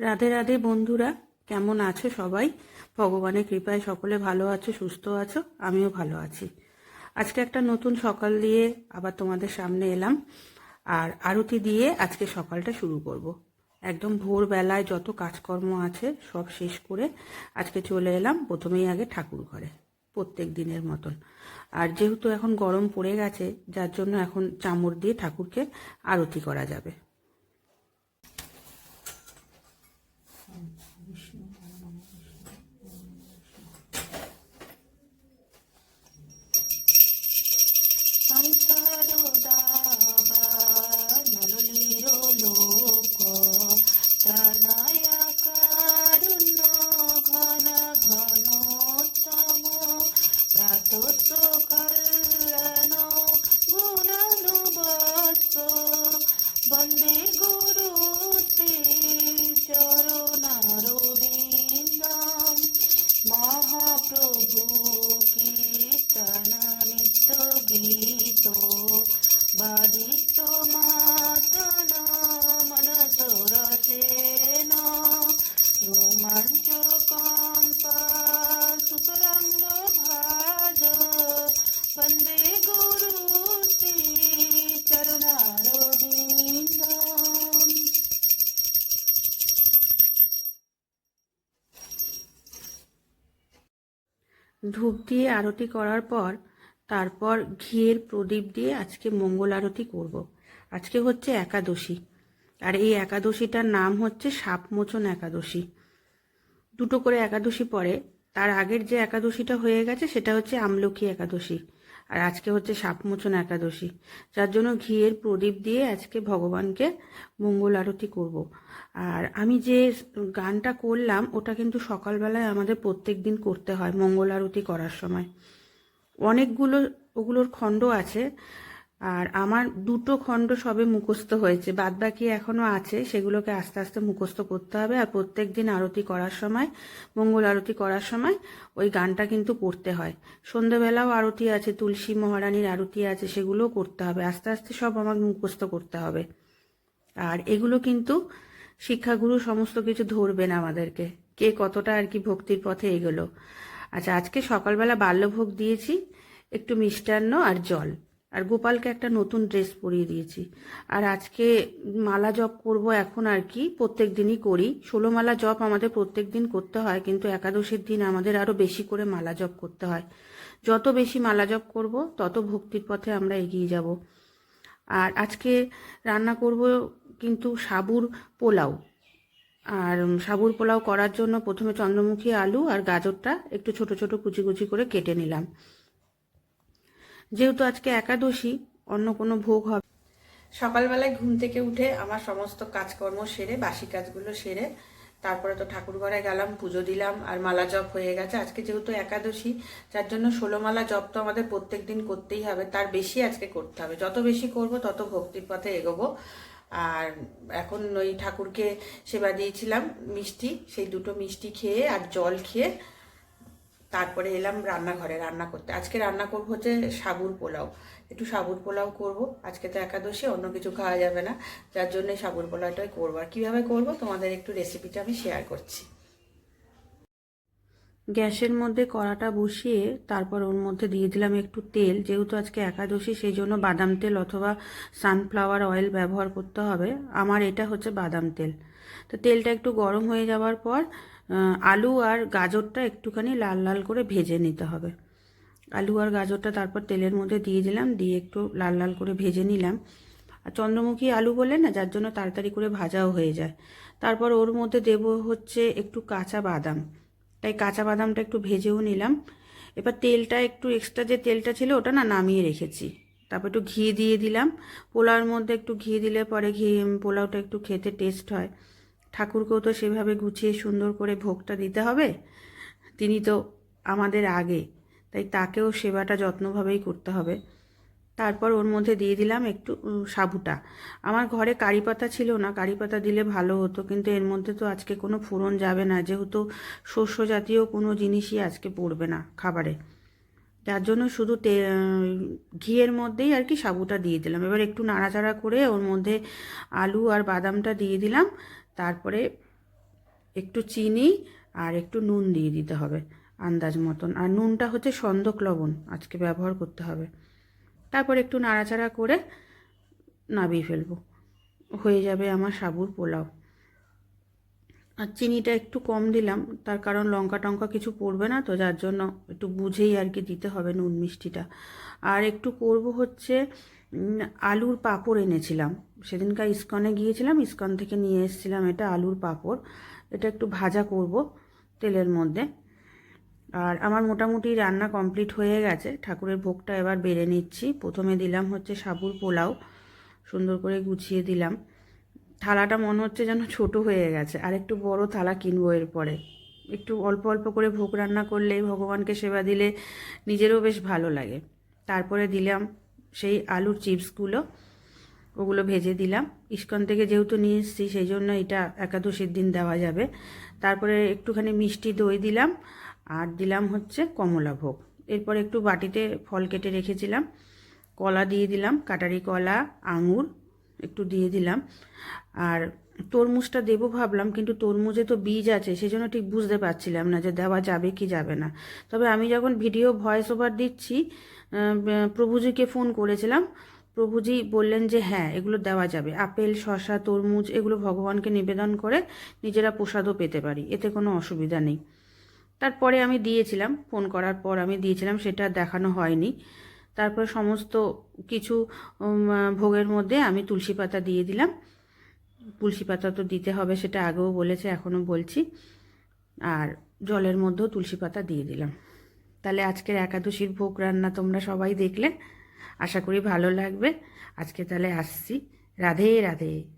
রাধে রাধে বন্ধুরা, কেমন আছো সবাই? ভগবানের কৃপায় সকলে ভালো আছো, সুস্থ আছো, আমিও ভালো আছি। আজকে একটা নতুন সকাল দিয়ে আবার তোমাদের সামনে এলাম, আর আরতি দিয়ে আজকে সকালটা শুরু করব। একদম ভোরবেলায় যত কাজকর্ম আছে, সব শেষ করে আজকে চলে এলাম, প্রথমেই আগে ঠাকুর ঘরে, প্রত্যেক দিনের মতন। আর যেহেতু এখন গরম পড়ে গেছে, যার জন্য এখন চামড় দিয়ে ঠাকুরকে আরতি করা যাবে। সংসারদাবা নললির লোক প্রাণায়া কারুণ্য ঘন ঘনোত্তম প্রাতস্ব ধূপ দিয়ে আরতি করার পর তারপর ঘিয়ের প্রদীপ দিয়ে আজকে মঙ্গল আরতি করব। আজকে হচ্ছে একাদশী। আর এই একাদশীটার নাম হচ্ছে সাপমোচন একাদশী। দুটো করে একাদশী পরে তার আগের যে একাদশীটা হয়ে গেছে সেটা হচ্ছে আমলকি একাদশী। আর আজকে হচ্ছে সাপমোচন একাদশী। যার জন্য ঘিয়ের প্রদীপ দিয়ে আজকে ভগবানকে মঙ্গল আরতি করব। আর আমি যে গানটা করলাম, ওটা কিন্তু সকালবেলায় আমাদের প্রত্যেক দিন করতে হয় মঙ্গল আরতি করার সময়। অনেকগুলো, ওগুলোর খণ্ড আছে। আর আমার দুটো খণ্ড সবে মুখস্থ হয়েছে। বাদ বাকি এখনও আছে, সেগুলোকে আস্তে আস্তে মুখস্থ করতে হবে। আর প্রত্যেক দিন আরতি করার সময়, মঙ্গল আরতি করার সময় ওই গানটা কিন্তু পড়তে হয়। সন্ধেবেলাও আরতি আছে, তুলসী মহারানীর আরতি আছে, সেগুলোও করতে হবে। আস্তে আস্তে সব আমাকে মুখস্থ করতে হবে। আর এগুলো কিন্তু শিক্ষাগুরু সমস্ত কিছু ধরবেন আমাদেরকে। কে কতটা আর কি ভক্তির পথে এগোলো। আচ্ছা আজকে সকালবেলা বাল্যভোগ দিয়েছি, একটু মিষ্টান্ন আর জল। আর গোপালকে একটা নতুন ড্রেস পরিয়ে দিয়েছি। আর আজকে মালা জপ করব এখন আর কি, প্রত্যেক দিনই করি। ষোলো মালা জপ আমাদের প্রত্যেক দিন করতে হয়, কিন্তু একাদশীর দিন আমাদের আরও বেশি করে মালা জপ করতে হয়। যত বেশি মালা জপ করব, তত ভক্তির পথে আমরা এগিয়ে যাব। আর আজকে রান্না করব কিন্তু সাবুর পোলাও। আর সাবুর পোলাও করার জন্য প্রথমে চন্দ্রমুখী আলু আর গাজরটা একটু ছোট ছোট কুচি কুচি করে কেটে নিলাম। যেহেতু আজকে একাদশী, অন্য কোনো ভোগ হবে। সকালবেলায় ঘুম থেকে উঠে আমার সমস্ত কাজকর্ম সেরে, বাসি কাজগুলো সেরে, তারপরে তো ঠাকুর ঘরে গেলাম, পুজো দিলাম, আর মালা জপ হয়ে গেছে। আজকে যেহেতু একাদশী, যার জন্য ষোলো মালা জপ তো আমাদের প্রত্যেক দিন করতেই হবে, তার বেশি আজকে করতে হবে। যত বেশি করব, তত ভক্তির পথে এগোবো। আর এখন ওই ঠাকুরকে সেবা দিয়েছিলাম, মিষ্টি, সেই দুটো মিষ্টি খেয়ে আর জল খেয়ে তারপরে এলাম রান্নাঘরে রান্না করতে। আজকে রান্না করব হচ্ছে সাবুর পোলাও। একটু সাবুর পোলাও করব। আজকে তো একাদশী, অন্য কিছু খাওয়া যাবে না। যার জন্য সাবুর পোলাওটাই করব। আর কীভাবে করব তোমাদের একটু রেসিপিটা আমি শেয়ার করছি। গ্যাসের মধ্যে কড়াটা বসিয়ে তারপর ওর মধ্যে দিয়ে দিলাম একটু তেল। যেহেতু আজকে একাদশী, সেই জন্য বাদাম তেল অথবা সানফ্লাওয়ার অয়েল ব্যবহার করতে হবে। আমার এটা হচ্ছে বাদাম তেল। তো তেলটা একটু গরম হয়ে যাওয়ার পর আলু আর গাজরটা একটুখানি লাল লাল করে ভেজে নিতে হবে। আলু আর গাজরটা তারপর তেলের মধ্যে দিয়ে দিলাম, দিয়ে একটু লাল লাল করে ভেজে নিলাম। আর চন্দ্রমুখী আলু বলে না, যার জন্য তাড়াতাড়ি করে ভাজাও হয়ে যায়। তারপর ওর মধ্যে দেব হচ্ছে একটু কাঁচা বাদাম। তাই কাঁচা বাদামটা একটু ভেজেও নিলাম। এবার তেলটা একটু এক্সট্রা যে তেলটা ছিল, ওটা না নামিয়ে রেখেছি। তারপর একটু ঘি দিয়ে দিলাম। পোলাওর মধ্যে একটু ঘি দিলে পরে ঘি পোলাওটা একটু খেতে টেস্ট হয়। ঠাকুরকেও তো সেভাবে গুছিয়ে সুন্দর করে ভোগটা দিতে হবে। তিনি তো আমাদের আগে, তাই তাকেও সেবাটা যত্নভাবেই করতে হবে। তারপর ওর মধ্যে দিয়ে দিলাম একটু সাবুটা। আমার ঘরে কারি পাতা ছিল না, কারি পাতা দিলে ভালো হতো, কিন্তু এর মধ্যে তো আজকে কোনো ফোড়ন যাবে না, যেহেতু শস্য জাতীয় কোনো জিনিসই আজকে পড়বে না খাবারে। যার জন্য শুধু তে ঘিয়ের মধ্যেই আর কি সাবুটা দিয়ে দিলাম। এবার একটু নাড়াচাড়া করে ওর মধ্যে আলু আর বাদামটা দিয়ে দিলাম। তারপরে একটু চিনি আর একটু নুন দিয়ে দিতে হবে আন্দাজ মতন। আর নুনটা হচ্ছে সন্দক লবণ, আজকে ব্যবহার করতে হবে। তারপর একটু নাড়াচাড়া করে নাবিয়ে ফেলব। হয়ে যাবে আমার সাবুর পোলাও। আর চিনিটা একটু কম দিলাম, তার কারণ লঙ্কা টঙ্কা কিছু পড়বে না তো, যার জন্য একটু বুঝেই আর কি দিতে হবে নুন মিষ্টিটা। আর একটু করব হচ্ছে আলুর পাঁপড় এনেছিলাম। সেদিনকার ইস্কনে গিয়েছিলাম, ইস্কন থেকে নিয়ে এসেছিলাম এটা আলুর পাঁপড়। এটা একটু ভাজা করব তেলের মধ্যে। আর আমার মোটামুটি রান্না কমপ্লিট হয়ে গেছে। ঠাকুরের ভোগটা এবার বেড়ে নিচ্ছি। প্রথমে দিলাম হচ্ছে সাবুর পোলাও, সুন্দর করে গুছিয়ে দিলাম। থালাটা মনে হচ্ছে যেন ছোট হয়ে গেছে। আর একটু বড় থালা কিনবো এরপরে। একটু অল্প অল্প করে ভোগ রান্না করলে ভগবানকে সেবা দিলে নিজেরও বেশ ভালো লাগে। তারপরে দিলাম সেই আলুর চিপসগুলো, ওগুলো ভেজে দিলাম। ইস্কন থেকে যেহেতু নিয়ে এসেছি, সেই জন্য এটা একাদশীর দিন দেওয়া যাবে। তারপরে একটুখানি মিষ্টি দই দিলাম, আর দিলাম হচ্ছে কমলা ভোগ। এরপর একটু বাটিতে ফল কেটে রেখেছিলাম। কলা দিয়ে দিলাম, কাটারি কলা, আঙুর একটু দিয়ে দিলাম। আর তরমুজটা দেবো ভাবলাম, কিন্তু তরমুজে তো বীজ আছে সেই জন্য ঠিক বুঝতে পারছিলাম না যে দেওয়া যাবে কি যাবে না। তবে আমি যখন ভিডিও ভয়েস ওভার দিচ্ছি প্রভুজিকে ফোন করেছিলাম, প্রভুজি বললেন যে হ্যাঁ এগুলো দেওয়া যাবে। আপেল, শসা, তরমুজ, এগুলো ভগবানকে নিবেদন করে নিজেরা প্রসাদও পেতে পারি, এতে কোনো অসুবিধা নেই। তারপরে আমি দিয়েছিলাম ফোন করার পর আমি দিয়েছিলাম, সেটা দেখানো হয়নি। তারপর সমস্ত কিছু ভোগের মধ্যে আমি তুলসী পাতা দিয়ে দিলাম। তুলসী পাতা তো দিতে হবে সেটা আগেও বলেছে, এখনও বলছি। আর জলের মধ্যেও তুলসী পাতা দিয়ে দিলাম। তাহলে আজকের একাদশীর ভোগ রান্না তোমরা সবাই দেখলে। আশা করি ভালো লাগবে। আজকে তাহলে আসছি। রাধে রাধে।